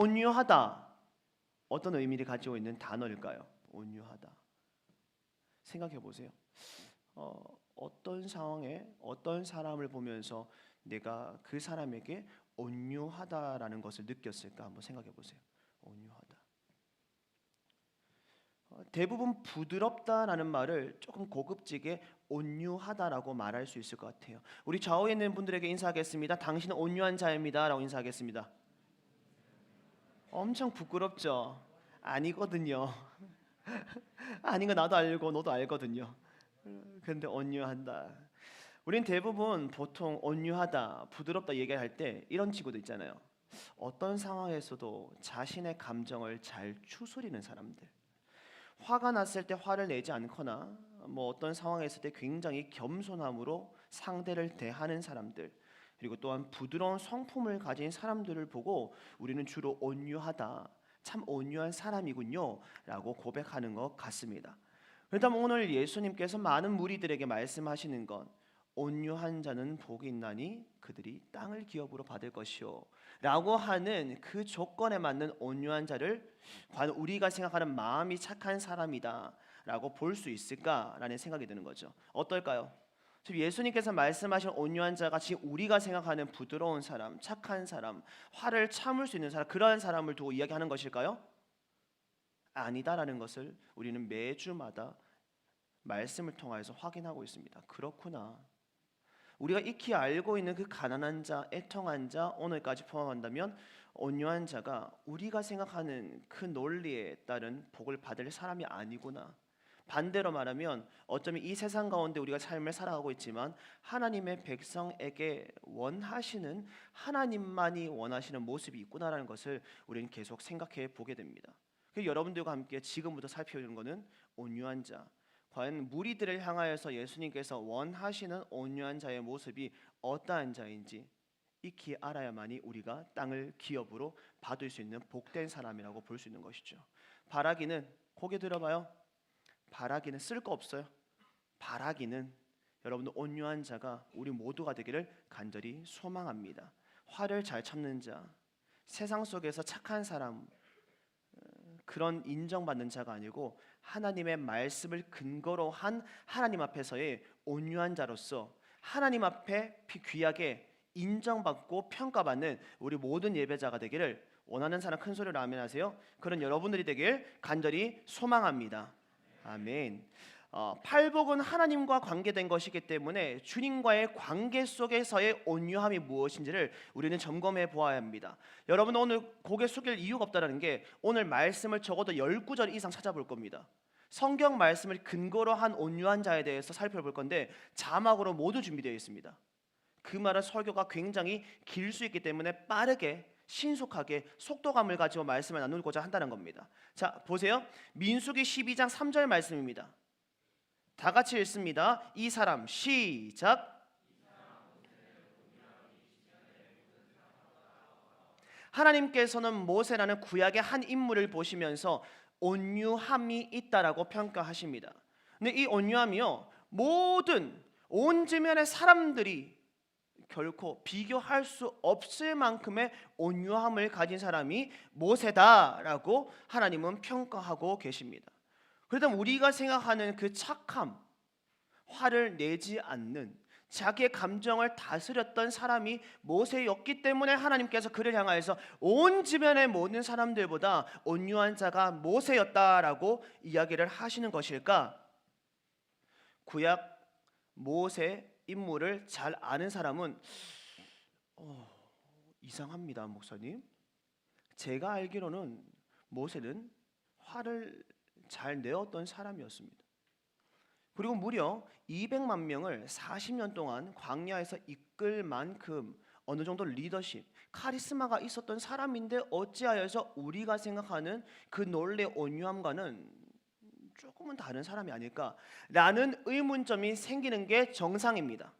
온유하다 어떤 의미를 가지고 있는 단어일까요? 온유하다. 생각해 보세요. 어, 어떤 상황에 어떤 사람을 보면서 내가 그 사람에게 온유하다라는 것을 느꼈을까 한번 생각해 보세요. 온유하다. 어, 대부분 부드럽다라는 말을 조금 고급지게 온유하다라고 말할 수 있을 것 같아요. 우리 좌우에 있는 분들에게 인사하겠습니다. 당신은 온유한 자입니다라고 인사하겠습니다. 엄청 부끄럽죠. 아니거든요. 아닌 거 나도 알고 너도 알거든요. 근데 온유한다. 우린 대부분 보통 온유하다, 부드럽다 얘기할 때 이런 친구도 있잖아요. 어떤 상황에서도 자신의 감정을 잘 추스리는 사람들. 화가 났을 때 화를 내지 않거나 뭐 어떤 상황에 있을 때 굉장히 겸손함으로 상대를 대하는 사람들. 그리고 또한 부드러운 성품을 가진 사람들을 보고 우리는 주로 온유하다. 참 온유한 사람이군요 라고 고백하는 것 같습니다. 그렇다면 오늘 예수님께서 많은 무리들에게 말씀하시는 건 온유한 자는 복이 있나니 그들이 땅을 기업으로 받을 것이요 라고 하는 그 조건에 맞는 온유한 자를 과연 우리가 생각하는 마음이 착한 사람이다 라고 볼 수 있을까라는 생각이 드는 거죠 어떨까요? 지금 예수님께서 말씀하신 온유한 자가 지금 우리가 생각하는 부드러운 사람, 착한 사람, 화를 참을 수 있는 사람 그러한 사람을 두고 이야기하는 것일까요? 아니다라는 것을 우리는 매주마다 말씀을 통하여서 확인하고 있습니다. 그렇구나. 우리가 익히 알고 있는 그 가난한 자, 애통한 자 오늘까지 포함한다면 온유한 자가 우리가 생각하는 그 논리에 따른 복을 받을 사람이 아니구나. 반대로 말하면 어쩌면 이 세상 가운데 우리가 삶을 살아가고 있지만 하나님의 백성에게 원하시는 하나님만이 원하시는 모습이 있구나라는 것을 우리는 계속 생각해 보게 됩니다. 그 여러분들과 함께 지금부터 살펴보는 것은 온유한 자. 과연 무리들을 향하여서 예수님께서 원하시는 온유한 자의 모습이 어떠한 자인지 익히 알아야만이 우리가 땅을 기업으로 받을 수 있는 복된 사람이라고 볼 수 있는 것이죠. 바라기는 고개 들어봐요. 바라기는 쓸 거 없어요. 바라기는 여러분들 온유한 자가 우리 모두가 되기를 간절히 소망합니다. 화를 잘 참는 자, 세상 속에서 착한 사람 그런 인정받는 자가 아니고 하나님의 말씀을 근거로 한 하나님 앞에서의 온유한 자로서 하나님 앞에 귀하게 인정받고 평가받는 우리 모든 예배자가 되기를 원하는 사람 큰 소리로 아멘 하세요. 그런 여러분들이 되길 간절히 소망합니다. 아멘. 어, 팔복은 하나님과 관계된 것이기 때문에 주님과의 관계 속에서의 온유함이 무엇인지를 우리는 점검해 보아야 합니다. 여러분 오늘 고개 숙일 이유가 없다는 게 오늘 말씀을 적어도 19절 이상 찾아볼 겁니다. 성경 말씀을 근거로 한 온유한 자에 대해서 살펴볼 건데 자막으로 모두 준비되어 있습니다. 그 말은 설교가 굉장히 길 수 있기 때문에 빠르게 신속하게 속도감을 가지고 말씀을 나누고자 한다는 겁니다. 자, 보세요. 민수기 12장 3절 말씀입니다. 다 같이 읽습니다. 이 사람 시작. 하나님께서는 모세라는 구약의 한 인물을 보시면서 온유함이 있다라고 평가하십니다. 근데 이 온유함이요 모든 온 지면의 사람들이 결코 비교할 수 없을 만큼의 온유함을 가진 사람이 모세다라고 하나님은 평가하고 계십니다. 그렇다면 우리가 생각하는 그 착함, 화를 내지 않는 자기의 감정을 다스렸던 사람이 모세였기 때문에 하나님께서 그를 향하여서 온 주변의 모든 사람들보다 온유한 자가 모세였다라고 이야기를 하시는 것일까? 구약 모세 인물을 잘 아는 사람은 어, 이상합니다, 목사님. 제가 알기로는 모세는 화를 잘 내었던 사람이었습니다. 그리고 무려 200만 명을 40년 동안 광야에서 이끌 만큼 어느 정도 리더십, 카리스마가 있었던 사람인데 어찌하여서 우리가 생각하는 그 논리 온유함과는 조금은 다른 사람이 아닐까라는 의문점이 생기는 게 정상입니다.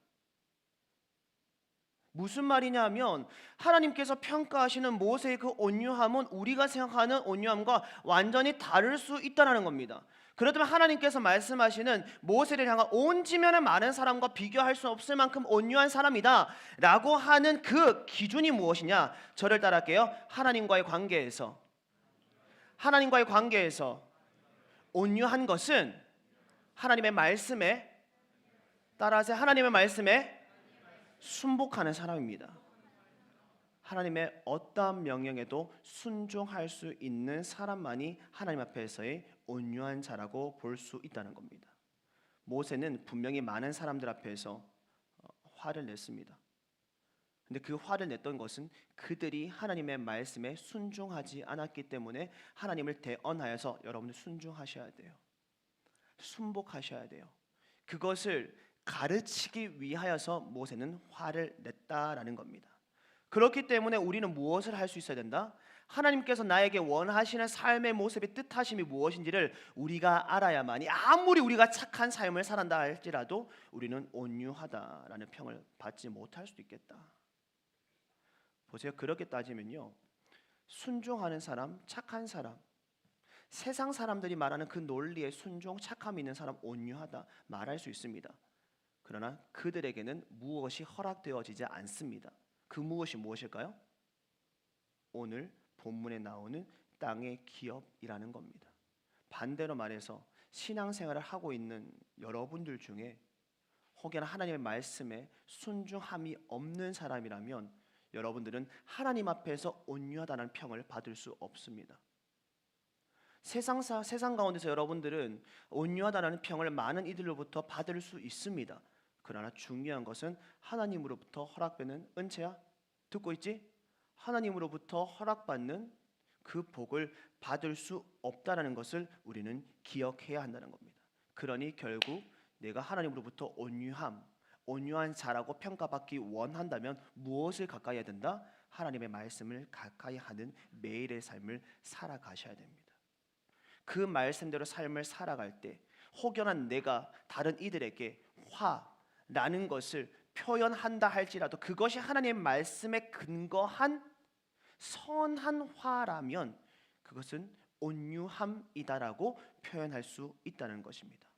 무슨 말이냐면 하나님께서 평가하시는 모세의 그 온유함은 우리가 생각하는 온유함과 완전히 다를 수 있다라는 겁니다. 그렇다면 하나님께서 말씀하시는 모세를 향한 온 지면의 많은 사람과 비교할 수 없을 만큼 온유한 사람이다 라고 하는 그 기준이 무엇이냐? 저를 따라할게요. 하나님과의 관계에서 하나님과의 관계에서 온유한 것은 하나님의 말씀에 따라서 하나님의 말씀에 순복하는 사람입니다. 하나님의 어떠한 명령에도 순종할 수 있는 사람만이 하나님 앞에서의 온유한 자라고 볼 수 있다는 겁니다. 모세는 분명히 많은 사람들 앞에서 어, 화를 냈습니다. 근데 그 화를 냈던 것은 그들이 하나님의 말씀에 순종하지 않았기 때문에 하나님을 대언하여서 여러분들 순종하셔야 돼요. 순복하셔야 돼요. 그것을 가르치기 위하여서 모세는 화를 냈다라는 겁니다. 그렇기 때문에 우리는 무엇을 할 수 있어야 된다? 하나님께서 나에게 원하시는 삶의 모습의 뜻하심이 무엇인지를 우리가 알아야만이 아무리 우리가 착한 삶을 살한다 할지라도 우리는 온유하다라는 평을 받지 못할 수도 있겠다. 보세요. 그렇게 따지면요. 순종하는 사람, 착한 사람, 세상 사람들이 말하는 그 논리에 순종, 착함 있는 사람 온유하다 말할 수 있습니다. 그러나 그들에게는 무엇이 허락되어지지 않습니다. 그 무엇이 무엇일까요? 오늘 본문에 나오는 땅의 기업이라는 겁니다. 반대로 말해서 신앙생활을 하고 있는 여러분들 중에 혹여나 하나님의 말씀에 순종함이 없는 사람이라면 여러분들은 하나님 앞에서 온유하다는 평을 받을 수 없습니다. 세상사 세상 가운데서 여러분들은 온유하다는 평을 많은 이들로부터 받을 수 있습니다. 그러나 중요한 것은 하나님으로부터 허락되는 은혜야. 듣고 있지? 하나님으로부터 허락받는 그 복을 받을 수 없다라는 것을 우리는 기억해야 한다는 겁니다. 그러니 결국 내가 하나님으로부터 온유함, 온유한 자라고 평가받기 원한다면 무엇을 가까이 해야 된다? 하나님의 말씀을 가까이 하는 매일의 삶을 살아가셔야 됩니다. 그 말씀대로 삶을 살아갈 때 혹여나 내가 다른 이들에게 화라는 것을 표현한다 할지라도 그것이 하나님의 말씀에 근거한 선한 화라면 그것은 온유함이다라고 표현할 수 있다는 것입니다.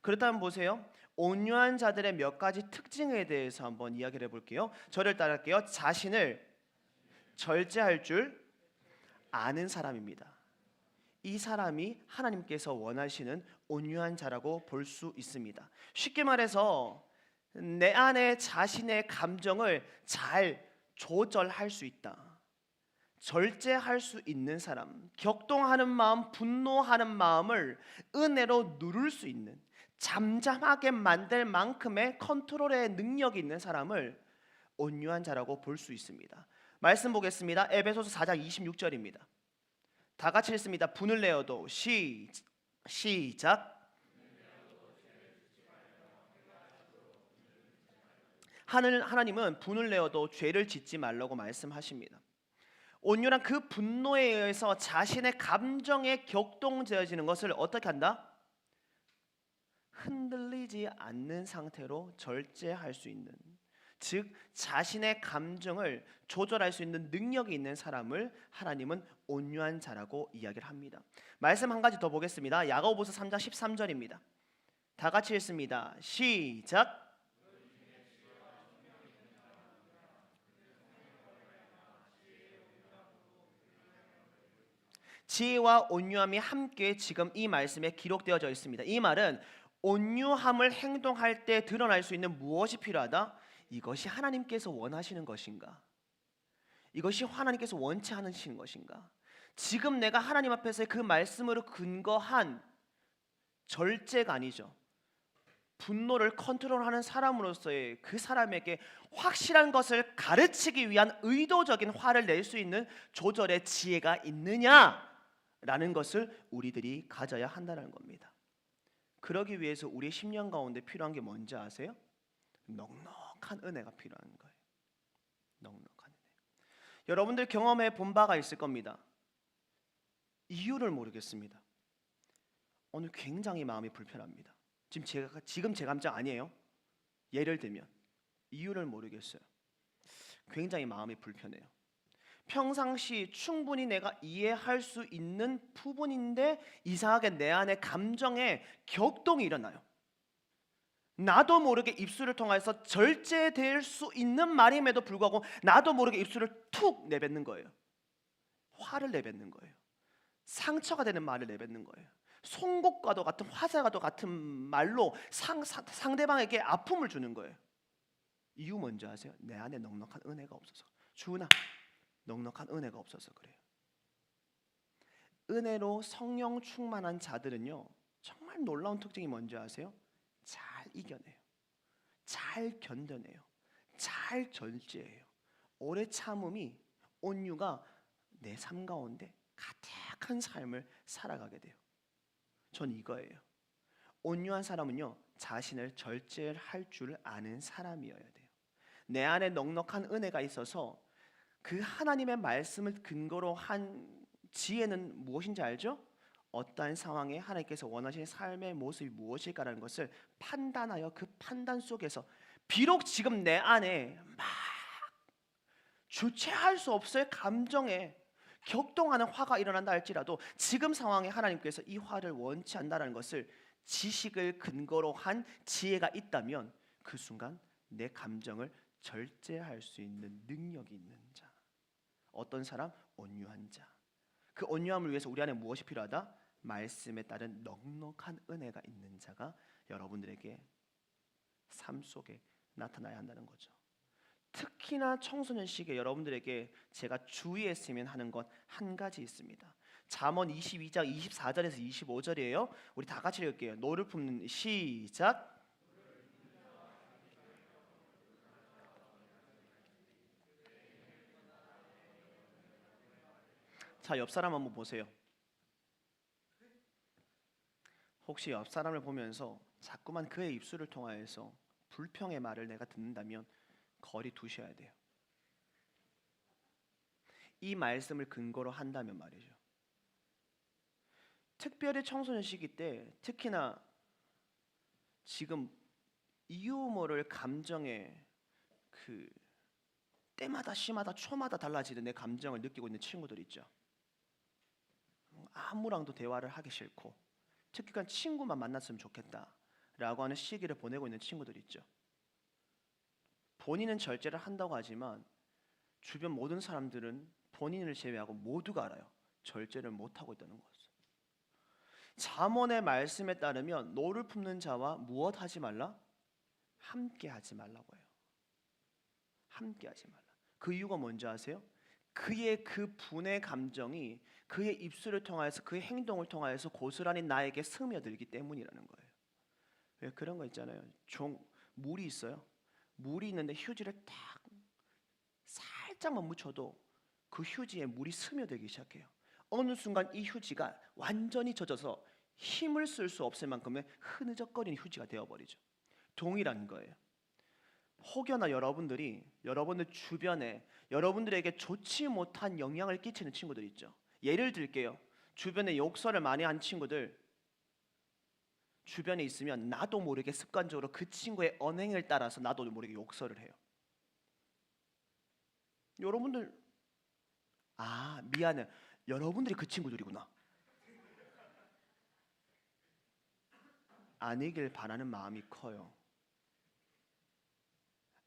그렇다면 보세요. 온유한 자들의 몇 가지 특징에 대해서 한번 이야기를 해볼게요. 저를 따를게요. 자신을 절제할 줄 아는 사람입니다. 이 사람이 하나님께서 원하시는 온유한 자라고 볼 수 있습니다. 쉽게 말해서 내 안에 자신의 감정을 잘 조절할 수 있다. 절제할 수 있는 사람, 격동하는 마음, 분노하는 마음을 은혜로 누를 수 있는 잠잠하게 만들 만큼의 컨트롤의 능력이 있는 사람을 온유한 자라고 볼 수 있습니다. 말씀 보겠습니다. 에베소서 4장 26절입니다. 다 같이 읽습니다. 분을 내어도 시 시작 하늘 하나님은 분을 내어도 죄를 짓지 말라고 말씀하십니다. 온유란 그 분노에 의해서 자신의 감정에 격동되어지는 것을 어떻게 한다? 흔들리지 않는 상태로 절제할 수 있는 즉 자신의 감정을 조절할 수 있는 능력이 있는 사람을 하나님은 온유한 자라고 이야기를 합니다. 말씀 한 가지 더 보겠습니다. 야고보서 3장 13절입니다. 다 같이 읽습니다. 시작. 지혜와 온유함이 함께 지금 이 말씀에 기록되어져 있습니다. 이 말은 온유함을 행동할 때 드러날 수 있는 무엇이 필요하다? 이것이 하나님께서 원하시는 것인가? 이것이 하나님께서 원치 않으시는 것인가? 지금 내가 하나님 앞에서 그 말씀으로 근거한 절제가 아니죠. 분노를 컨트롤하는 사람으로서의 그 사람에게 확실한 것을 가르치기 위한 의도적인 화를 낼 수 있는 조절의 지혜가 있느냐라는 것을 우리들이 가져야 한다는 겁니다. 그러기 위해서 우리 10년 가운데 필요한 게 뭔지 아세요? 넉넉한 은혜가 필요한 거예요. 넉넉한 은혜. 여러분들 경험해 본 바가 있을 겁니다. 이유를 모르겠습니다. 오늘 굉장히 마음이 불편합니다. 지금 제가 지금 제 감정 아니에요. 예를 들면 이유를 모르겠어요. 굉장히 마음이 불편해요. 평상시 충분히 내가 이해할 수 있는 부분인데 이상하게 내 안에 감정에 격동이 일어나요. 나도 모르게 입술을 통해서 절제될 수 있는 말임에도 불구하고 나도 모르게 입술을 툭 내뱉는 거예요. 화를 내뱉는 거예요. 상처가 되는 말을 내뱉는 거예요. 송곳과도 같은 화살과도 같은 말로 상, 상, 상대방에게 아픔을 주는 거예요. 이유 뭔지 아세요? 내 안에 넉넉한 은혜가 없어서. 주은아, 넉넉한 은혜가 없어서 그래요. 은혜로 성령 충만한 자들은요 정말 놀라운 특징이 뭔지 아세요? 잘 이겨내요. 잘 견뎌내요. 잘 절제해요. 오래 참음이 온유가 내 삶 가운데 가득한 삶을 살아가게 돼요. 전 이거예요. 온유한 사람은요 자신을 절제할 줄 아는 사람이어야 돼요. 내 안에 넉넉한 은혜가 있어서 그 하나님의 말씀을 근거로 한 지혜는 무엇인지 알죠? 어떠한 상황에 하나님께서 원하시는 삶의 모습이 무엇일까라는 것을 판단하여 그 판단 속에서 비록 지금 내 안에 막 주체할 수 없을 감정에 격동하는 화가 일어난다 할지라도 지금 상황에 하나님께서 이 화를 원치 않다라는 것을 지식을 근거로 한 지혜가 있다면 그 순간 내 감정을 절제할 수 있는 능력이 있는 자. 어떤 사람? 온유한 자. 그 온유함을 위해서 우리 안에 무엇이 필요하다? 말씀에 따른 넉넉한 은혜가 있는 자가 여러분들에게 삶 속에 나타나야 한다는 거죠. 특히나 청소년 시기에 여러분들에게 제가 주의했으면 하는 것 한 가지 있습니다. 잠언 22장 24절에서 25절이에요. 우리 다 같이 읽을게요. 노를 품는 시작. 자, 옆 사람 한번 보세요. 혹시 옆 사람을 보면서 자꾸만 그의 입술을 통하여서 불평의 말을 내가 듣는다면 거리 두셔야 돼요. 이 말씀을 근거로 한다면 말이죠. 특별히 청소년 시기 때 특히나 지금 이유 모를 감정에 그 때마다 시마다 초마다 달라지는 내 감정을 느끼고 있는 친구들 있죠. 아무랑도 대화를 하기 싫고 특히나 친구만 만났으면 좋겠다라고 하는 시기를 보내고 있는 친구들 있죠. 본인은 절제를 한다고 하지만 주변 모든 사람들은 본인을 제외하고 모두가 알아요. 절제를 못 하고 있다는 것을. 잠언의 말씀에 따르면 노를 품는 자와 무엇 하지 말라? 함께 하지 말라고 해요. 함께 하지 말라. 그 이유가 뭔지 아세요? 그의 그 분의 감정이 그의 입술을 통하여서 그의 행동을 통하여서 고스란히 나에게 스며들기 때문이라는 거예요. 왜 그런 거 있잖아요. 종 물이 있어요. 물이 있는데 휴지를 딱 살짝만 묻혀도 그 휴지에 물이 스며들기 시작해요. 어느 순간 이 휴지가 완전히 젖어서 힘을 쓸 수 없을 만큼의 흐느적거리는 휴지가 되어버리죠. 동일한 거예요. 혹여나 여러분들이 여러분들 주변에 여러분들에게 좋지 못한 영향을 끼치는 친구들 있죠. 예를 들게요. 주변에 욕설을 많이 한 친구들 주변에 있으면 나도 모르게 습관적으로 그 친구의 언행을 따라서 나도 모르게 욕설을 해요. 여러분들 아 미안해. 여러분들이 그 친구들이구나. 아니길 바라는 마음이 커요.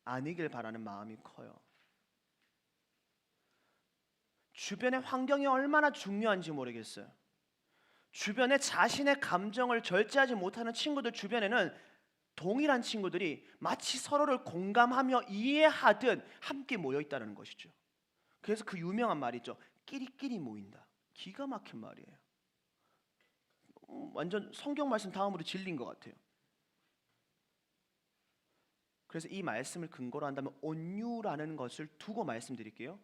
아니길 바라는 마음이 커요. 주변의 환경이 얼마나 중요한지 모르겠어요. 주변에 자신의 감정을 절제하지 못하는 친구들 주변에는 동일한 친구들이 마치 서로를 공감하며 이해하듯 함께 모여 있다는 것이죠. 그래서 그 유명한 말이죠. 끼리끼리 모인다. 기가 막힌 말이에요. 음, 완전 성경 말씀 다음으로 진린 것 같아요. 그래서 이 말씀을 근거로 한다면 온유라는 것을 두고 말씀드릴게요.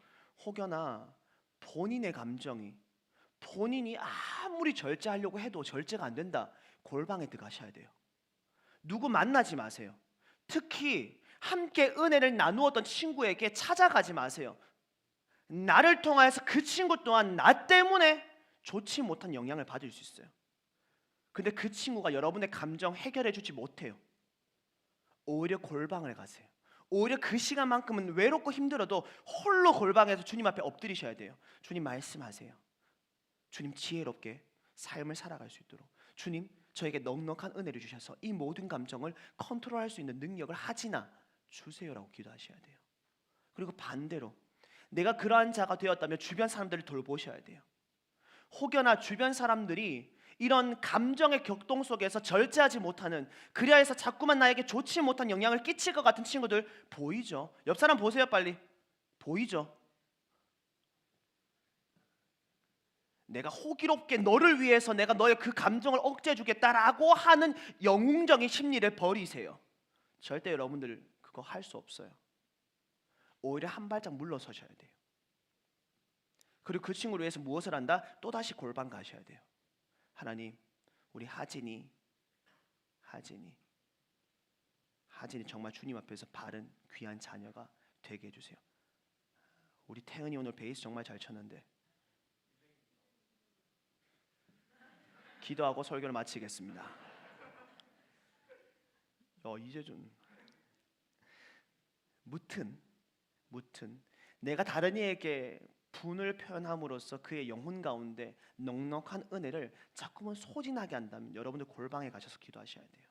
혹여나 본인의 감정이 본인이 아무리 절제하려고 해도 절제가 안 된다. 골방에 들어가셔야 돼요. 누구 만나지 마세요. 특히 함께 은혜를 나누었던 친구에게 찾아가지 마세요. 나를 통하여서 그 친구 또한 나 때문에 좋지 못한 영향을 받을 수 있어요. 근데 그 친구가 여러분의 감정 해결해 주지 못해요. 오히려 골방을 가세요. 오히려 그 시간만큼은 외롭고 힘들어도 홀로 골방에서 주님 앞에 엎드리셔야 돼요. 주님 말씀하세요. 주님 지혜롭게 삶을 살아갈 수 있도록 주님 저에게 넉넉한 은혜를 주셔서 이 모든 감정을 컨트롤할 수 있는 능력을 하지나 주세요라고 기도하셔야 돼요. 그리고 반대로 내가 그러한 자가 되었다면 주변 사람들을 돌보셔야 돼요. 혹여나 주변 사람들이 이런 감정의 격동 속에서 절제하지 못하는 그리하 해서 자꾸만 나에게 좋지 못한 영향을 끼칠 것 같은 친구들 보이죠? 옆 사람 보세요 빨리 보이죠? 내가 호기롭게 너를 위해서 내가 너의 그 감정을 억제해 주겠다라고 하는 영웅적인 심리를 버리세요. 절대 여러분들 그거 할 수 없어요. 오히려 한 발짝 물러서셔야 돼요. 그리고 그 친구를 위해서 무엇을 한다? 또 다시 골방 가셔야 돼요. 하나님, 우리 하진이 하진이 하진이 정말 주님 앞에서 바른 귀한 자녀가 되게 해주세요. 우리 태은이 오늘 베이스 정말 잘 쳤는데 기도하고 설교를 마치겠습니다. 어 이제 좀 무튼 무튼 내가 다른 이에게 분을 표현함으로써 그의 영혼 가운데 넉넉한 은혜를 자꾸만 소진하게 한다면 여러분들 골방에 가셔서 기도하셔야 돼요.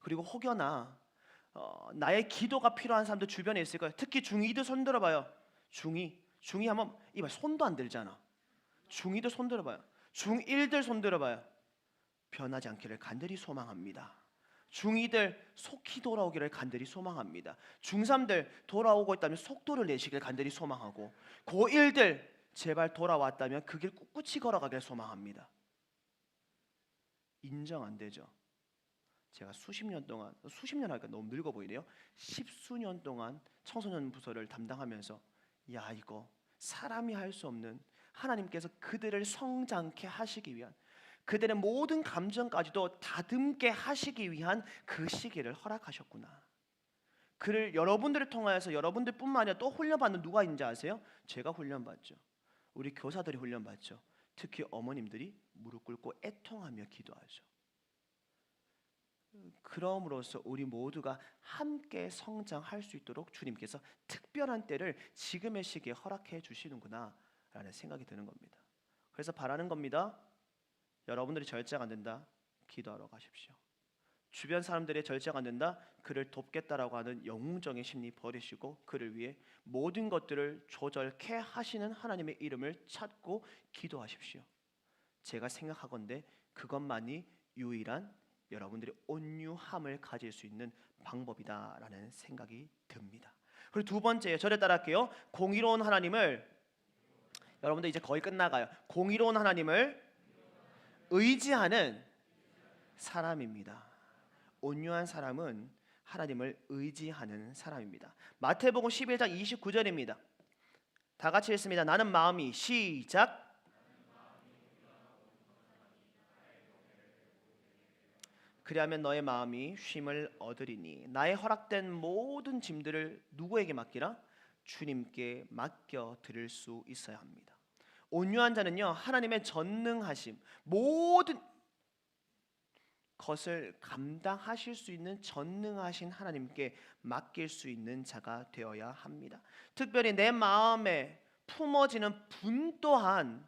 그리고 혹여나 어, 나의 기도가 필요한 사람들 주변에 있을 거예요. 특히 중이들 손 들어봐요. 중이 중이 하면 이봐 손도 안 들잖아. 중이들 손 들어봐요. 중1들 손 들어봐요. 변하지 않기를 간절히 소망합니다. 중2들 속히 돌아오기를 간절히 소망합니다. 중3들 돌아오고 있다면 속도를 내시길 간절히 소망하고 고1들 제발 돌아왔다면 그 길 꿋꿋이 걸어가길 소망합니다. 인정 안 되죠. 제가 수십 년 동안 수십 년 하니까 너무 늙어 보이네요. 십수년 동안 청소년 부서를 담당하면서 야 이거 사람이 할 수 없는 하나님께서 그들을 성장케 하시기 위한 그들의 모든 감정까지도 다듬게 하시기 위한 그 시기를 허락하셨구나. 그를 여러분들을 통하여서 여러분들뿐만 아니라 또 훈련받는 누가 있는지 아세요? 제가 훈련받죠. 우리 교사들이 훈련받죠. 특히 어머님들이 무릎 꿇고 애통하며 기도하죠. 그럼으로써 우리 모두가 함께 성장할 수 있도록 주님께서 특별한 때를 지금의 시기에 허락해 주시는구나라는 생각이 드는 겁니다. 그래서 바라는 겁니다. 여러분들이 절제가 안 된다. 기도하러 가십시오. 주변 사람들의 절제가 안 된다. 그를 돕겠다라고 하는 영웅적인 심리 버리시고 그를 위해 모든 것들을 조절케 하시는 하나님의 이름을 찾고 기도하십시오. 제가 생각하건대 그것만이 유일한 여러분들이 온유함을 가질 수 있는 방법이다라는 생각이 듭니다. 그리고 두 번째 저를 따라할게요. 공의로운 하나님을 여러분들 이제 거의 끝나가요. 공의로운 하나님을 의지하는 사람입니다. 온유한 사람은 하나님을 의지하는 사람입니다. 마태복음 11장 29절입니다. 다 같이 읽습니다. 나는 마음이 시작 그리하면 너의 마음이 쉼을 얻으리니 나의 허락된 모든 짐들을 누구에게 맡기라? 주님께 맡겨 드릴 수 있어야 합니다. 온유한 자는요 하나님의 전능하심 모든 것을 감당하실 수 있는 전능하신 하나님께 맡길 수 있는 자가 되어야 합니다. 특별히 내 마음에 품어지는 분 또한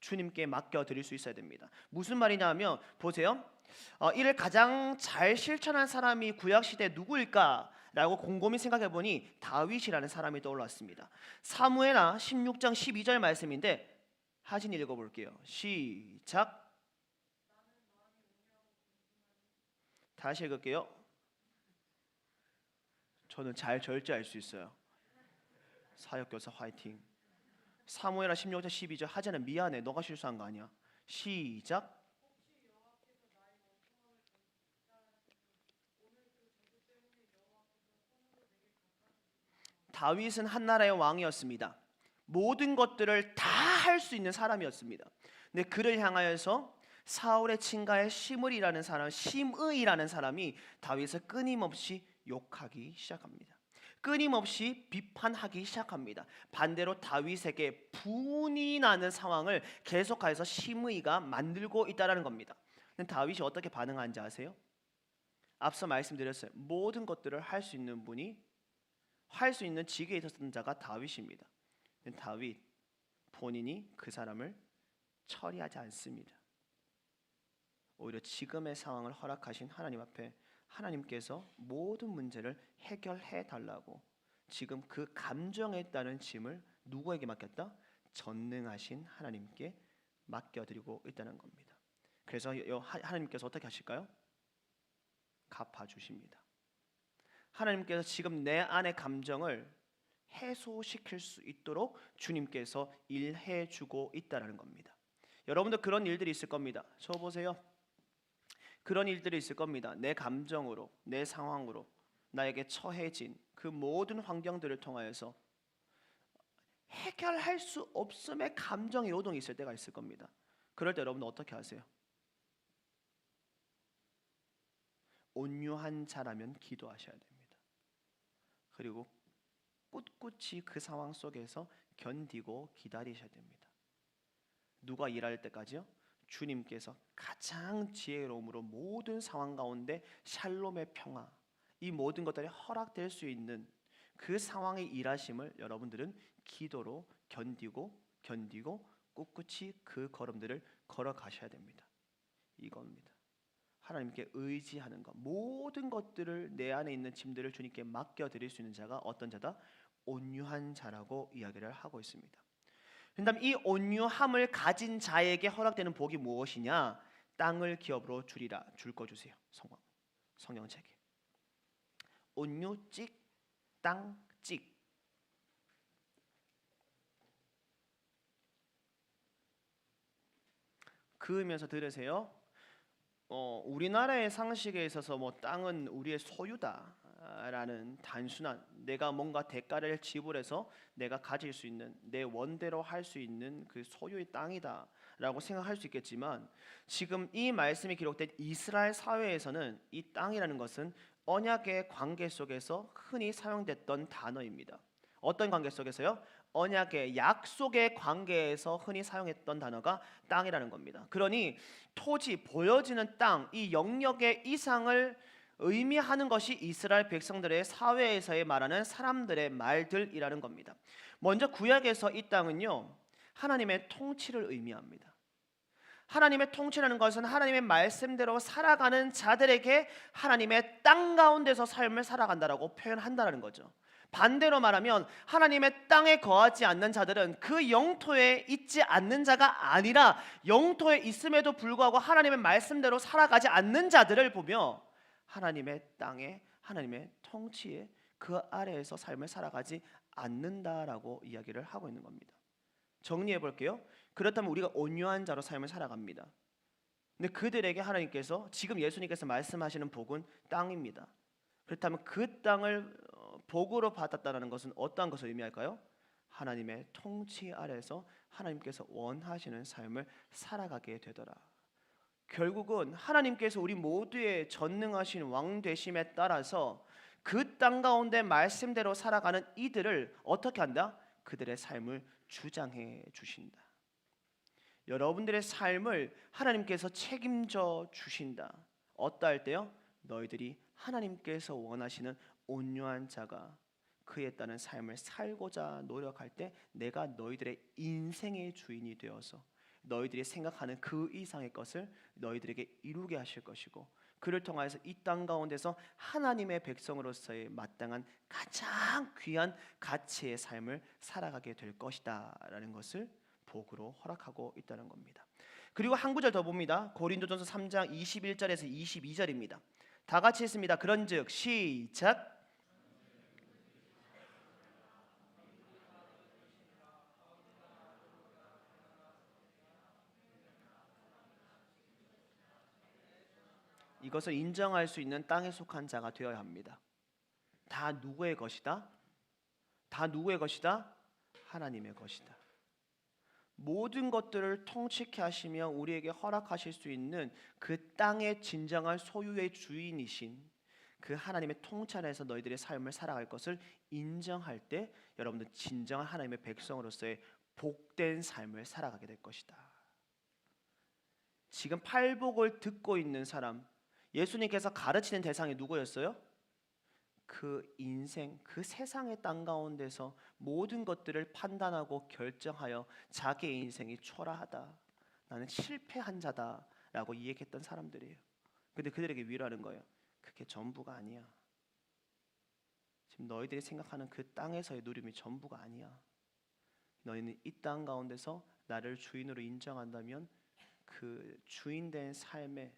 주님께 맡겨 드릴 수 있어야 됩니다. 무슨 말이냐면 보세요. 어, 이를 가장 잘 실천한 사람이 구약 시대 누구일까? 라고 곰곰이 생각해 보니 다윗이라는 사람이 떠올랐습니다. 사무엘하 16장 12절 말씀인데 하진 읽어 볼게요. 시작. 다시 읽을게요. 저는 잘 절제할 수 있어요. 사역교사 화이팅. 사무엘하 16장 12절 하진은 미안해. 너가 실수한 거 아니야. 시작. 다윗은 한 나라의 왕이었습니다. 모든 것들을 다 할 수 있는 사람이었습니다. 근데 그를 향하여서 사울의 친가의 시므이라는 사람, 심의라는 사람이 다윗을 끊임없이 욕하기 시작합니다. 끊임없이 비판하기 시작합니다. 반대로 다윗에게 분이 나는 상황을 계속해서 심의가 만들고 있다라는 겁니다. 다윗이 어떻게 반응하는지 아세요? 앞서 말씀드렸어요. 모든 것들을 할 수 있는 분이 할 수 있는 지위에 있었던 자가 다윗입니다. 다윗 본인이 그 사람을 처리하지 않습니다. 오히려 지금의 상황을 허락하신 하나님 앞에 하나님께서 모든 문제를 해결해 달라고 지금 그 감정에 따른 짐을 누구에게 맡겼다? 전능하신 하나님께 맡겨드리고 있다는 겁니다. 그래서 하나님께서 어떻게 하실까요? 갚아 주십니다. 하나님께서 지금 내 안의 감정을 해소시킬 수 있도록 주님께서 일해 주고 있다라는 겁니다. 여러분도 그런 일들이 있을 겁니다. 저 보세요. 그런 일들이 있을 겁니다. 내 감정으로, 내 상황으로 나에게 처해진 그 모든 환경들을 통하여서 해결할 수 없음의 감정의 요동이 있을 때가 있을 겁니다. 그럴 때 여러분 어떻게 하세요? 온유한 자라면 기도하셔야 됩니다. 그리고 꿋꿋이 그 상황 속에서 견디고 기다리셔야 됩니다. 누가 일할 때까지요? 주님께서 가장 지혜로움으로 모든 상황 가운데 샬롬의 평화, 이 모든 것들이 허락될 수 있는 그 상황의 일하심을 여러분들은 기도로 견디고 견디고 꿋꿋이 그 걸음들을 걸어가셔야 됩니다. 이겁니다. 하나님께 의지하는 것, 모든 것들을 내 안에 있는 짐들을 주님께 맡겨 드릴 수 있는 자가 어떤 자다? 온유한 자라고 이야기를 하고 있습니다. 그다음 이 온유함을 가진 자에게 허락되는 복이 무엇이냐? 땅을 기업으로 주리라. 줄거 주세요. 성경 성경책에. 온유 찍 땅 찍 그으면서 들으세요. 어, 우리나라의 상식에 있어서 뭐 땅은 우리의 소유다라는 단순한 내가 뭔가 대가를 지불해서 내가 가질 수 있는 내 원대로 할 수 있는 그 소유의 땅이다라고 생각할 수 있겠지만 지금 이 말씀이 기록된 이스라엘 사회에서는 이 땅이라는 것은 언약의 관계 속에서 흔히 사용됐던 단어입니다. 어떤 관계 속에서요? 언약의 약속의 관계에서 흔히 사용했던 단어가 땅이라는 겁니다. 그러니 토지 보여지는 땅 이 영역의 이상을 의미하는 것이 이스라엘 백성들의 사회에서의 말하는 사람들의 말들이라는 겁니다. 먼저 구약에서 이 땅은요 하나님의 통치를 의미합니다. 하나님의 통치라는 것은 하나님의 말씀대로 살아가는 자들에게 하나님의 땅 가운데서 삶을 살아간다라고 표현한다라는 거죠. 반대로 말하면 하나님의 땅에 거하지 않는 자들은 그 영토에 있지 않는 자가 아니라 영토에 있음에도 불구하고 하나님의 말씀대로 살아가지 않는 자들을 보며 하나님의 땅에 하나님의 통치에 그 아래에서 삶을 살아가지 않는다라고 이야기를 하고 있는 겁니다. 정리해 볼게요. 그렇다면 우리가 온유한 자로 삶을 살아갑니다. 근데 그들에게 하나님께서 지금 예수님께서 말씀하시는 복은 땅입니다. 그렇다면 그 땅을 어, 복으로 받았다는 것은 어떠한 것을 의미할까요? 하나님의 통치 아래서 하나님께서 원하시는 삶을 살아가게 되더라. 결국은 하나님께서 우리 모두의 전능하신 왕 되심에 따라서 그 땅 가운데 말씀대로 살아가는 이들을 어떻게 한다? 그들의 삶을 주장해 주신다. 여러분들의 삶을 하나님께서 책임져 주신다. 어떠할 때요? 너희들이 하나님께서 원하시는 온유한 자가 그에 따른 삶을 살고자 노력할 때 내가 너희들의 인생의 주인이 되어서 너희들이 생각하는 그 이상의 것을 너희들에게 이루게 하실 것이고 그를 통하여서 이 땅 가운데서 하나님의 백성으로서의 마땅한 가장 귀한 가치의 삶을 살아가게 될 것이다라는 것을 복으로 허락하고 있다는 겁니다. 그리고 한 구절 더 봅니다. 고린도전서 3장 21절에서 22절입니다. 다 같이 했습니다. 그런즉 시작 이것을 인정할 수 있는 땅에 속한 자가 되어야 합니다. 다 누구의 것이다? 다 누구의 것이다? 하나님의 것이다. 모든 것들을 통치케 하시며 우리에게 허락하실 수 있는 그 땅의 진정한 소유의 주인이신 그 하나님의 통치 안에서 너희들의 삶을 살아갈 것을 인정할 때 여러분들 진정한 하나님의 백성으로서의 복된 삶을 살아가게 될 것이다. 지금 팔복을 듣고 있는 사람 예수님께서 가르치는 대상이 누구였어요? 그 인생, 그 세상의 땅 가운데서 모든 것들을 판단하고 결정하여 자기의 인생이 초라하다. 나는 실패한 자다 라고 이야기했던 사람들이에요. 근데 그들에게 위로하는 거예요. 그게 전부가 아니야. 지금 너희들이 생각하는 그 땅에서의 누림이 전부가 아니야. 너희는 이 땅 가운데서 나를 주인으로 인정한다면 그 주인된 삶에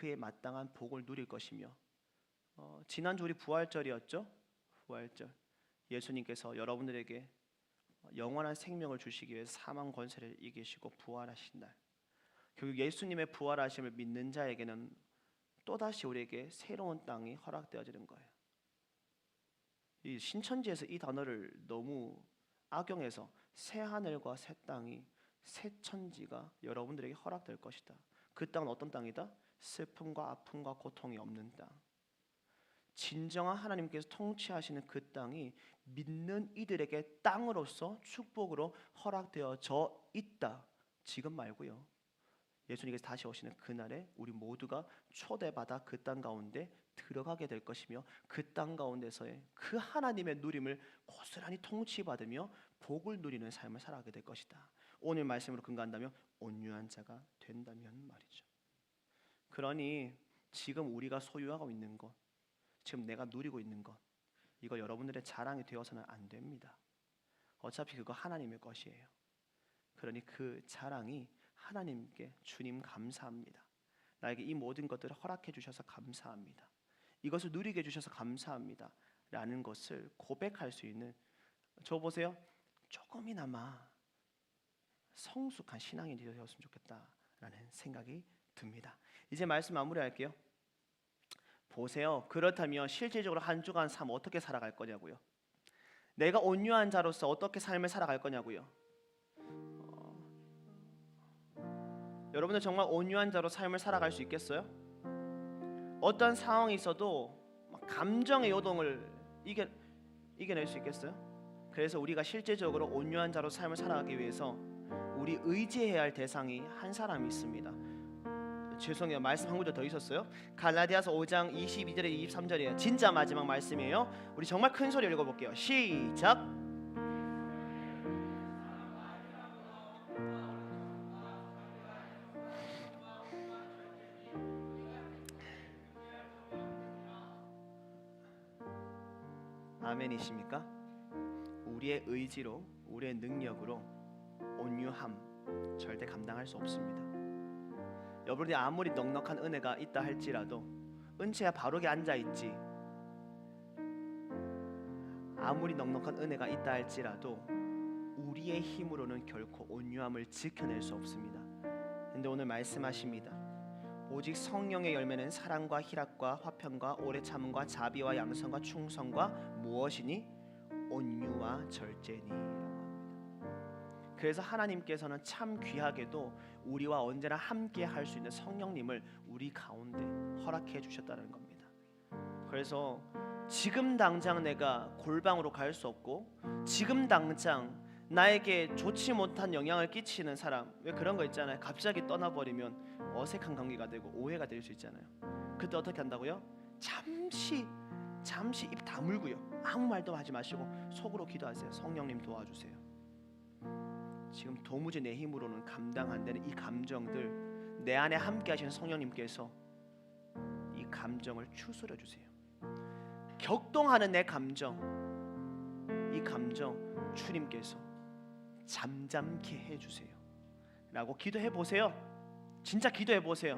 그에 마땅한 복을 누릴 것이며 어, 지난주 우리 부활절이었죠? 부활절. 예수님께서 여러분들에게 영원한 생명을 주시기 위해 사망 권세를 이기시고 부활하신 날. 결국 예수님의 부활하심을 믿는 자에게는 또다시 우리에게 새로운 땅이 허락되어지는 거예요. 이 신천지에서 이 단어를 너무 악용해서 새 하늘과 새 땅이 새 천지가 여러분들에게 허락될 것이다. 그 땅은 어떤 땅이다? 슬픔과 아픔과 고통이 없는 땅. 진정한 하나님께서 통치하시는 그 땅이 믿는 이들에게 땅으로서 축복으로 허락되어져 있다. 지금 말고요. 예수님께서 다시 오시는 그날에 우리 모두가 초대받아 그 땅 가운데 들어가게 될 것이며 그 땅 가운데서의 그 하나님의 누림을 고스란히 통치받으며 복을 누리는 삶을 살아가게 될 것이다. 오늘 말씀으로 근거한다면 온유한 자가 된다면 말이죠. 그러니 지금 우리가 소유하고 있는 것, 지금 내가 누리고 있는 것, 이거 여러분들의 자랑이 되어서는 안 됩니다. 어차피 그거 하나님의 것이에요. 그러니 그 자랑이 하나님께 주님 감사합니다. 나에게 이 모든 것들을 허락해 주셔서 감사합니다. 이것을 누리게 해 주셔서 감사합니다. 라는 것을 고백할 수 있는 저 보세요. 조금이나마 성숙한 신앙이 되었으면 좋겠다라는 생각이 듭니다. 이제 말씀 마무리할게요. 보세요. 그렇다면 실질적으로 한 주간 삶 어떻게 살아갈 거냐고요. 내가 온유한 자로서 어떻게 삶을 살아갈 거냐고요. 어, 여러분들 정말 온유한 자로 삶을 살아갈 수 있겠어요? 어떤 상황이 있어도 막 감정의 요동을 이겨 이겨낼 수 있겠어요? 그래서 우리가 실제적으로 온유한 자로 삶을 살아가기 위해서 우리 의지해야 할 대상이 한 사람이 있습니다. 죄송해요. 말씀 한 구절 더 있었어요. 갈라디아서 5장 22절에 23절이에요. 진짜 마지막 말씀이에요. 우리 정말 큰 소리 읽어 볼게요. 시작. 아멘이십니까? 우리의 의지로, 우리의 능력으로 온유함 절대 감당할 수 없습니다. 여러분이 아무리 넉넉한 은혜가 있다 할지라도 은채야 바르게 앉아 있지. 아무리 넉넉한 은혜가 있다 할지라도 우리의 힘으로는 결코 온유함을 지켜낼 수 없습니다. 근데 오늘 말씀하십니다. 오직 성령의 열매는 사랑과 희락과 화평과 오래 참음과 자비와 양성과 충성과 무엇이니 온유와 합니다. 그래서 하나님께서는 참 귀하게도 우리와 언제나 함께 할 수 있는 성령님을 우리 가운데 허락해 주셨다는 겁니다. 그래서 지금 당장 내가 골방으로 갈 수 없고 지금 당장 나에게 좋지 못한 영향을 끼치는 사람 왜 그런 거 있잖아요. 갑자기 떠나버리면 어색한 관계가 되고 오해가 될 수 있잖아요. 그때 어떻게 한다고요? 잠시 잠시 입 다물고요. 아무 말도 하지 마시고 속으로 기도하세요. 성령님 도와주세요. 지금 도무지 내 힘으로는 감당 안 되는 이 감정들 내 안에 함께 하시는 성령님께서 이 감정을 추스려 주세요. 격동하는 내 감정 이 감정 주님께서 잠잠케 해 주세요. 라고 기도해 보세요. 진짜 기도해 보세요.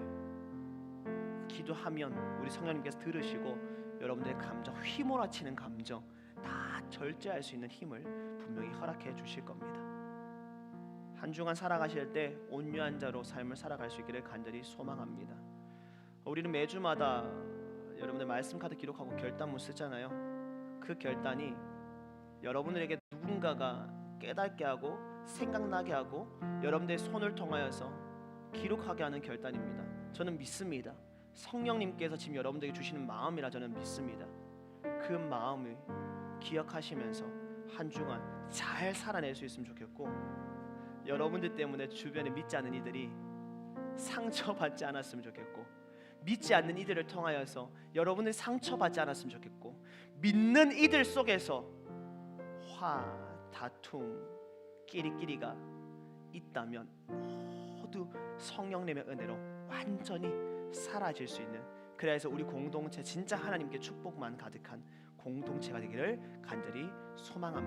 기도하면 우리 성령님께서 들으시고 여러분들의 감정 휘몰아치는 감정 다 절제할 수 있는 힘을 분명히 허락해 주실 겁니다. 한 주간 살아가실 때 온유한 자로 삶을 살아갈 수 있기를 간절히 소망합니다. 우리는 매주마다 여러분들 말씀 카드 기록하고 결단문 쓰잖아요. 그 결단이 여러분들에게 누군가가 깨닫게 하고 생각나게 하고 여러분들의 손을 통하여서 기록하게 하는 결단입니다. 저는 믿습니다. 성령님께서 지금 여러분들에게 주시는 마음이라 저는 믿습니다. 그 마음을 기억하시면서 한 주간 잘 살아낼 수 있으면 좋겠고 여러분들 때문에 주변에 믿지 않는 이들이 상처받지 않았으면 좋겠고 믿지 않는 이들을 통하여서 여러분을 상처받지 않았으면 좋겠고 믿는 이들 속에서 화, 다툼, 끼리끼리가 있다면 모두 성령님의 은혜로 완전히 사라질 수 있는 그래서 우리 공동체 진짜 하나님께 축복만 가득한 공동체가 되기를 간절히 소망합니다.